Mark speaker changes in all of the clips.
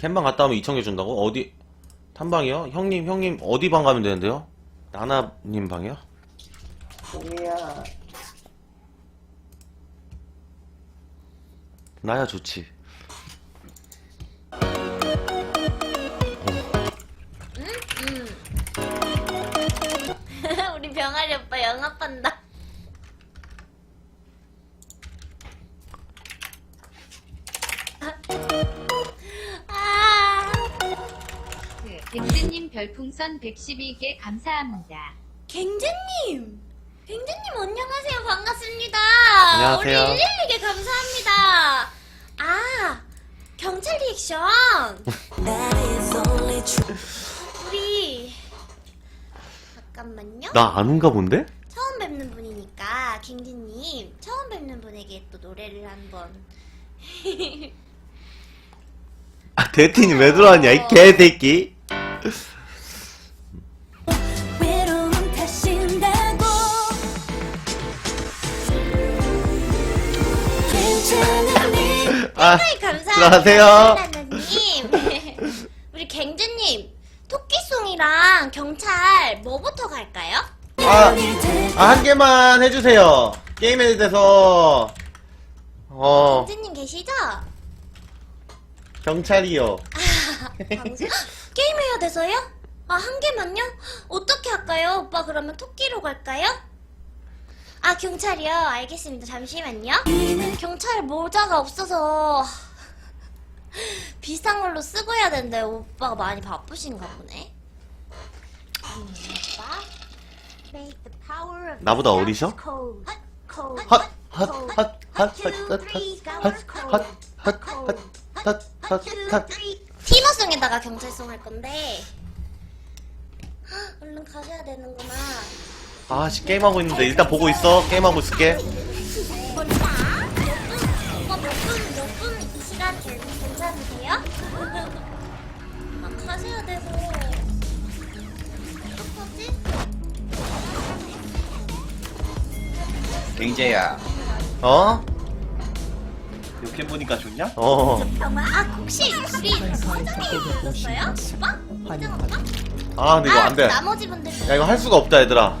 Speaker 1: 캠방 갔다 오면 2천 개 준다고? 어디 탐방이요? 형님 형님 어디 방 가면 되는데요? 나나님 방이요?
Speaker 2: 우리야
Speaker 1: 나야 좋지.
Speaker 3: 우리 병아리 오빠 영업한다.
Speaker 4: 별풍선 112개 감사합니다.
Speaker 3: 갱제님! 갱제님 안녕하세요. 반갑습니다.
Speaker 1: 안녕하세요.
Speaker 3: 우리 112개 감사합니다. 아, 경찰 리액션. 우리 잠깐만요.
Speaker 1: 나 아는가 본데?
Speaker 3: 처음 뵙는 분이니까 갱제님 처음 뵙는 분에게 또 노래를 한번
Speaker 1: 아 대티님 왜 들어왔냐 이 개새끼. 아
Speaker 3: 네, 감사합니다
Speaker 1: 들어가세요.
Speaker 3: 나나님 우리 갱제님 토끼송이랑 경찰 뭐부터 갈까요?
Speaker 1: 아, 아, 한 개만 해주세요. 게임에 대해서, 어,
Speaker 3: 갱제님 계시죠?
Speaker 1: 경찰이요.
Speaker 3: 방송? 게임해야 돼서요? 아 한 개만요? 어떻게 할까요? 오빠 그러면 토끼로 갈까요? 아 경찰이요? 알겠습니다 잠시만요 경찰 모자가 없어서 비싼 걸로 쓰고 해야 되는데 오빠가 많이 바쁘신가 보네 음, 오빠 Make the power of
Speaker 1: 나보다 어리셔?
Speaker 3: code. code.
Speaker 1: 헛, 헛,
Speaker 3: code.
Speaker 1: 헛, 헛,
Speaker 3: Two,
Speaker 1: 헛, 헛,
Speaker 3: three,
Speaker 1: 헛,
Speaker 3: power
Speaker 1: 헛,
Speaker 3: code.
Speaker 1: 헛, 헛, 헛, 헛, 헛, 헛, 헛.
Speaker 3: 티머송에다가 경찰송 할 건데 헉, 얼른 가셔야 되는구나
Speaker 1: 아, 씨, 게임하고 있는데 일단 보고 있어. 게임하고 있을게.
Speaker 3: 뭔가 오빠 몇분 몇분 이 시간 괜- 괜찮으세요? 아 가셔야 돼서 어떡하지?
Speaker 2: 갱제야
Speaker 1: 어?
Speaker 2: 이렇게 보니까 좋냐?
Speaker 1: 어.
Speaker 3: 아 혹시 우리 사장님 오셨어요? 오빠? 이장 오빠?
Speaker 1: 아, 근데 이거 안 돼.
Speaker 3: 나머지 분들
Speaker 1: 야, 이거 할 수가 없다, 얘들아.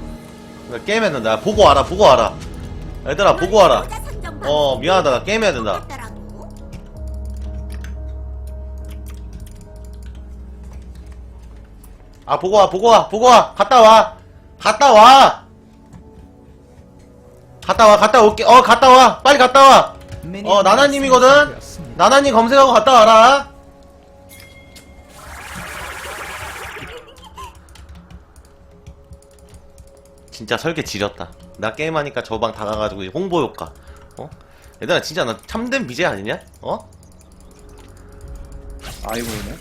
Speaker 1: 나 게임했는데. 나 보고 와라, 보고 와라. 얘들아, 보고 와라. 어, 미안하다. 나 게임해야 된다. 아, 보고 와, 보고 와, 보고 와. 갔다 와. 갔다 와. 갔다 와, 갔다 올게. 어, 갔다 와. 빨리 갔다 와. 어, 나나님이거든? 나나님 검색하고 갔다 와라. 진짜 설계 지렸다. 나 게임하니까 저 방 다 가가지고 홍보 효과. 어? 얘들아, 진짜 나 참된 BJ 아니냐? 어?
Speaker 2: 아이고이네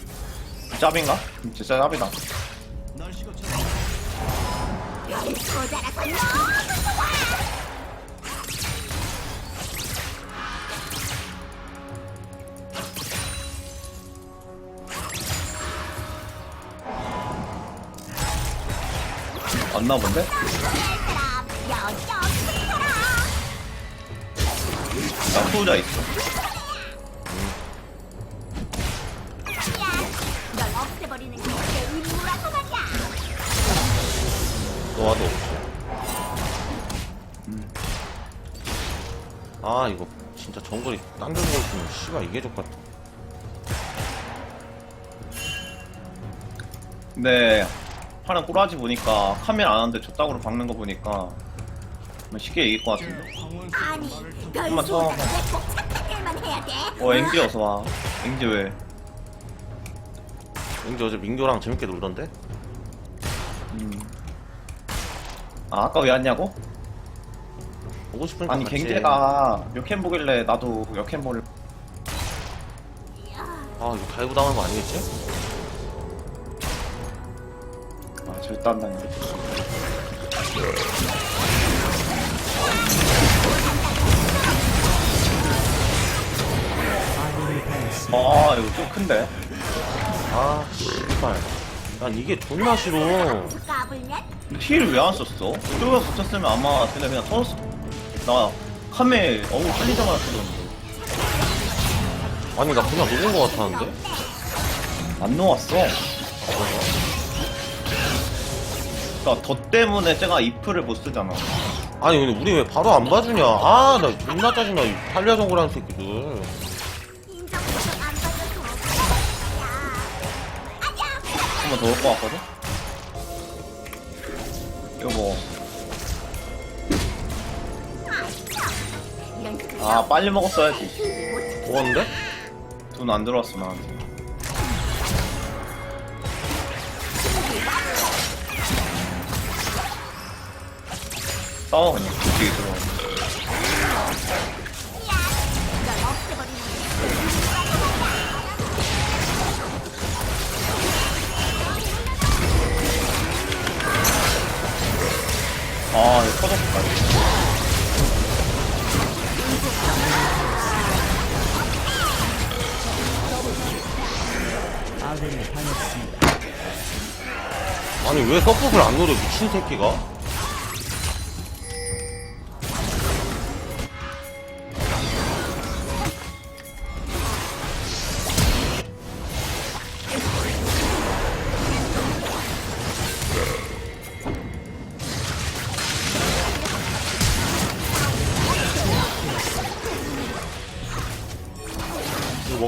Speaker 2: 짭인가? 진짜 짭이다 안나 본데? 나 소자 있어.
Speaker 1: 너와도 아 이거 진짜 정글이 당겨는 거 있으면 씨발 이게 좋겠다.
Speaker 2: 근 데 하는 꼬라지 보니까 카메라 안 하는데 저따구로 박는 거 보니까 뭐 쉽게 이길 것 같은데 한번 쳐봐 어 앵지 어서 와 앵지 왜
Speaker 1: 왠지 어제 민교랑 재밌게 놀던데?
Speaker 2: 음. 아 아까 왜 왔냐고?
Speaker 1: 보고 싶으니까
Speaker 2: 아니
Speaker 1: 같이
Speaker 2: 갱제가 역캠 보길래 나도 역캠 보를
Speaker 1: 아 이거 달고 당하는 거 아니겠지?
Speaker 2: 절대 안 나네 아 이거 좀 큰데?
Speaker 1: 아 씨발. 난 이게 존나 싫어.
Speaker 2: 힐을 왜 안 썼어? 이쪽에 붙였으면 아마 쟤네 그냥 터졌어. 나 카메 어우 살리자마자 터졌는데.
Speaker 1: 아니 나 그냥 녹은 거 같았는데?
Speaker 2: 안 놓았어. 그 니까 더 때문에 제가 이프를 못 쓰잖아.
Speaker 1: 아니 근데 우리 왜 바로 안 봐주냐 아나 존나 짜증나 이 탈리아 정글하는 새끼들
Speaker 2: 한 번 더 올 것 같거든? 요거. 아, 빨리 먹었어야지.
Speaker 1: 먹었는데?
Speaker 2: 돈 안 들어왔어, 나한테. 싸워, 그냥. 뒤에 들어와. 아, 이거 터졌다.
Speaker 1: 아니 왜 서폿을 안 노려 미친 새끼가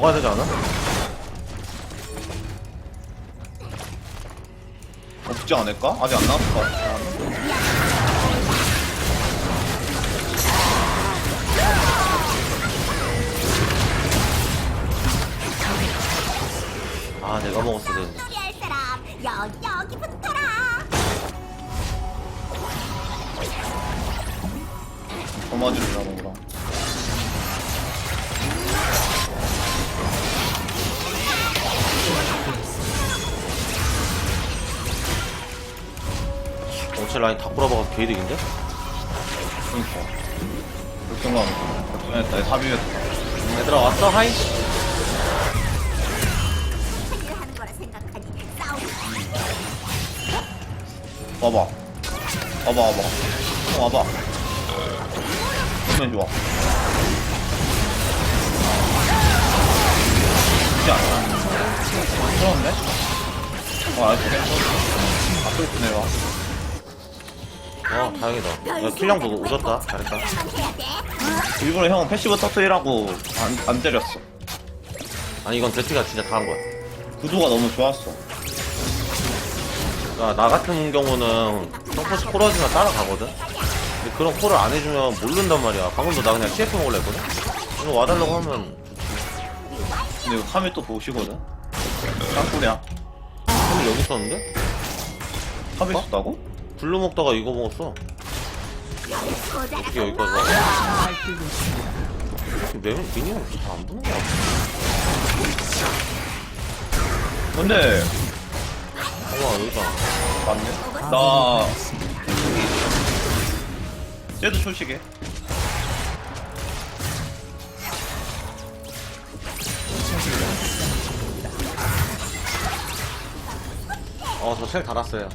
Speaker 1: 먹어야 되지 않아?
Speaker 2: 없지 않을까? 아직 안 나왔을 것 같아.
Speaker 1: 아 내가 먹었어야 되는데
Speaker 5: 사람 여기 여기 붙어라.
Speaker 2: 더 맞으려고 그럼.
Speaker 1: 어째 라인 다 꼬라박아서 개이득인데?
Speaker 2: 그니까. 걱정감. 걱정했다. 사비했다.
Speaker 1: 얘들아 왔어 하이
Speaker 2: 와봐. 와봐, 와봐. 어, 와봐. 그러면 좋아. 쉽지 않아. 그런데? 어, 알았어. 앞으로 보내봐.
Speaker 1: 어 다행이다 야 킬량 보고 오졌다 잘했다.
Speaker 2: 일부러 형 패시브 터트리라고 안, 안 때렸어.
Speaker 1: 아니 이건 제티가 진짜 다 한 거야
Speaker 2: 구도가 너무 좋았어.
Speaker 1: 그러니까 나 같은 경우는 서포시 콜어지면 따라가거든 근데 그런 콜을 안 해주면 모른단 말이야 방금도 나 그냥 CF 먹으려 했거든 이거 와달라고 하면
Speaker 2: 근데 이거 카메 또 보시거든? 짱꿀이야.
Speaker 1: 형이 여기 있었는데?
Speaker 2: 카메 있었다고?
Speaker 1: 블루 먹다가 이거 먹었어. 어떻게 여기까지 와매 미니언 잘안 보는 거야
Speaker 2: 근데,
Speaker 1: 어머 여기다.
Speaker 2: 맞네. 나, 쟤도 초식해.
Speaker 1: 어저 셀 달았어요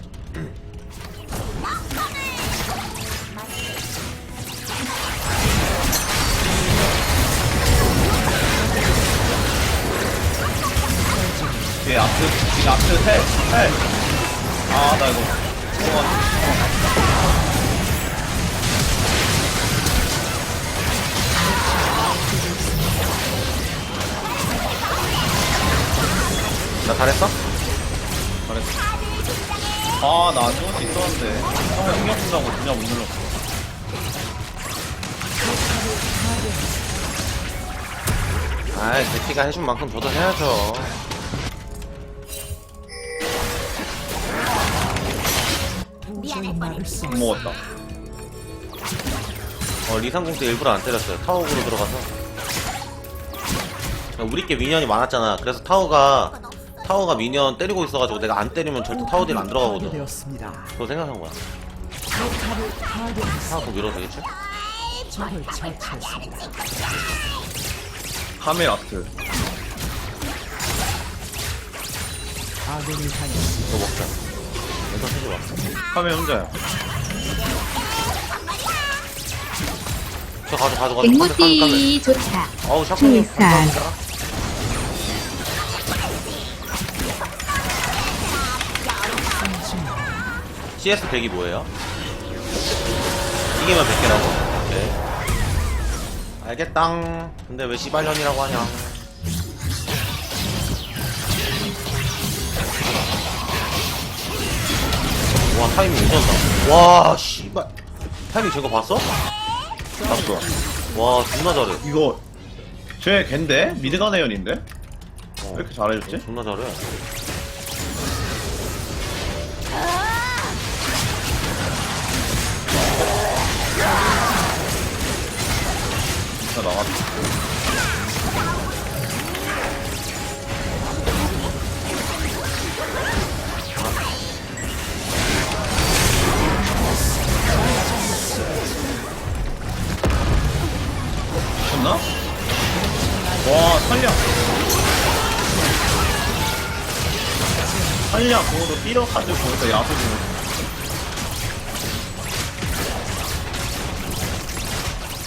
Speaker 2: 앞트, 뒤에 앞트 해, 해. 아, 나 이거. 잠깐만.
Speaker 1: 나 잘했어?
Speaker 2: 잘했어. 아, 나안 좋을 수 있었는데. 형을 신경 쓴다고 그냥 못 눌렀어.
Speaker 1: 아이 제티가 해준 만큼 저도 해야죠
Speaker 2: 못 먹었다.
Speaker 1: 어 리상공 때 일부러 안 때렸어요 타워으로 들어가서 우리께 미니언이 많았잖아 그래서 타워가 타워가 미니언 때리고 있어가지고 내가 안 때리면 절대 타워 딜 안 들어가거든
Speaker 6: 되었습니다.
Speaker 1: 그거 생각한 거야. 타워 더 밀어도 되겠지?
Speaker 6: 적을 처치했습니다.
Speaker 2: 카메 앞트.
Speaker 6: 아군이 당했습니다.
Speaker 1: 이거 먹자 혼자 쓰고 왔어.
Speaker 2: 카메 혼자야.
Speaker 1: 저 가져 가져 가져.
Speaker 4: 백모티 좋다.
Speaker 1: 어우 샤크님
Speaker 4: 좋다.
Speaker 1: 감사합니다. CS 100이 뭐예요? 이게만 100개라고? 네. 알겠당. 근데 왜 시발년이라고 하냐. 와 타이밍 미쳤다 와 씨발 타이밍 제거 봤어?
Speaker 2: 봤어.
Speaker 1: 와 존나 잘해
Speaker 2: 이거 쟤 걘데? 미드가 내연인데?
Speaker 1: 어,
Speaker 2: 왜 이렇게 잘해줬지?
Speaker 1: 존나 잘해
Speaker 2: 진짜 나갔다. 미쳤나? 와, 살려! 살려, 그거로 뛰어가지고 거기서 야수 주는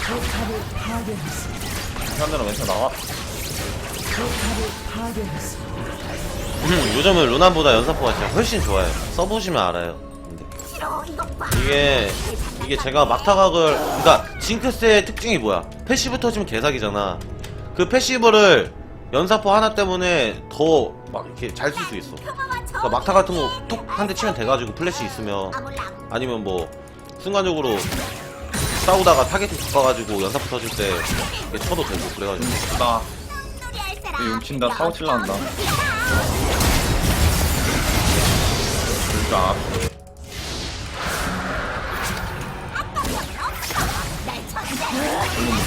Speaker 6: 포탑을 파괴했습니다.
Speaker 2: 사람들은 왼쪽 나와.
Speaker 6: 포탑을 파괴했습니다.
Speaker 1: 음, 요즘은 루난보다 연사포가 진짜 훨씬 좋아요 써보시면 알아요 근데 이게 이게 제가 막타각을 그러니까 징크스의 특징이 뭐야 패시브 터지면 개사기잖아 그 패시브를 연사포 하나 때문에 더 막 이렇게 잘 쓸 수 있어 그러니까 막타 같은 거 톡 한 대 치면 돼가지고 플래시 있으면
Speaker 5: 아
Speaker 1: 아니면 뭐 순간적으로 싸우다가 타겟팅 바꿔가지고 연사포 터질 때 이게 쳐도 되고 그래가지고
Speaker 2: 나 용친다, 사고 칠라 한다.
Speaker 5: 야,
Speaker 2: 진짜.
Speaker 5: 날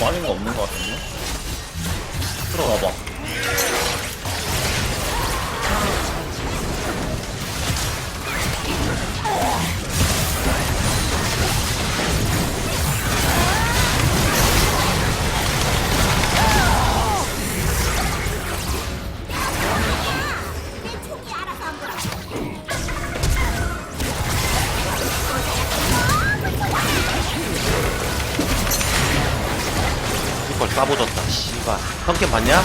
Speaker 2: 빠진 거 없는 거 같은데? 들어가봐.
Speaker 1: 이걸 싸보졌다 씨발 형캠 봤냐?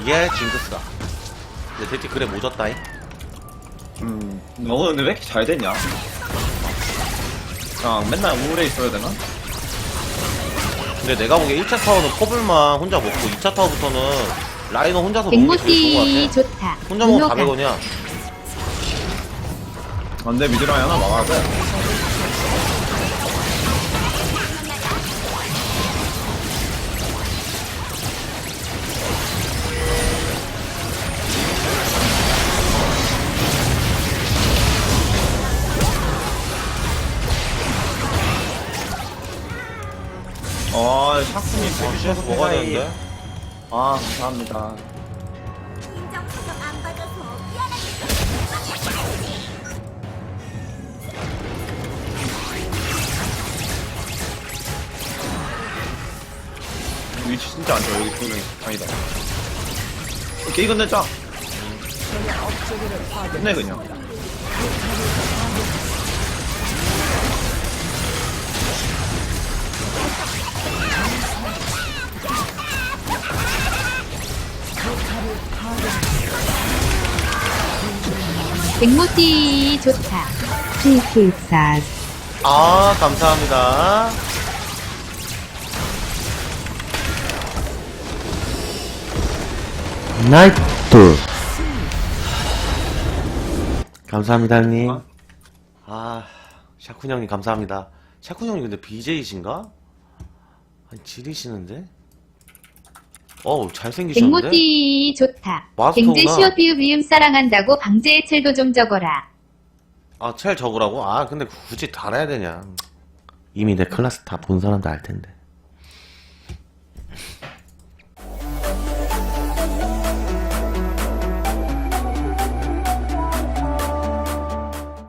Speaker 1: 이게 징크스다 근데 대체 그래 모졌다잉
Speaker 2: 음, 너 근데 왜 이렇게 잘 됐냐? 그냥 맨날 우울해 있어야 되나?
Speaker 1: 근데 내가 보기에 1차 타워는 퍼블만 혼자 먹고 2차 타워부터는 라이너 혼자서 먹는 게 제일 좋은 것 같아. 혼자 먹으면
Speaker 4: 문호가.
Speaker 1: 400원이야
Speaker 2: 안 돼, 미드라인 하나 막아야 돼. 아, 샤크님 되게
Speaker 1: CS 먹어야 되는데
Speaker 2: 아, 감사합니다.
Speaker 5: 안 받아서
Speaker 2: 위치 진짜 안 좋아, 여기 보면. 아니다. 오케이, 이건 내자. 끝내, 그냥.
Speaker 4: 백모띠 좋다. 필필사.
Speaker 1: 아 감사합니다 나이트 감사합니다 형님
Speaker 2: 어?
Speaker 1: 아 샤쿤 형님 감사합니다 샤쿤 형님 근데 BJ이신가? 아니 지리시는데? 어우 잘생기셨는데?
Speaker 4: 백모띠 좋다.
Speaker 1: 마스터구나.
Speaker 4: 갱제 시오 비읍 이음 사랑한다고 방제의 첼도 좀 적어라.
Speaker 1: 아, 첼 적으라고? 아, 근데 굳이 달아야 되냐. 이미 내 클래스 다 본 사람도 알 텐데.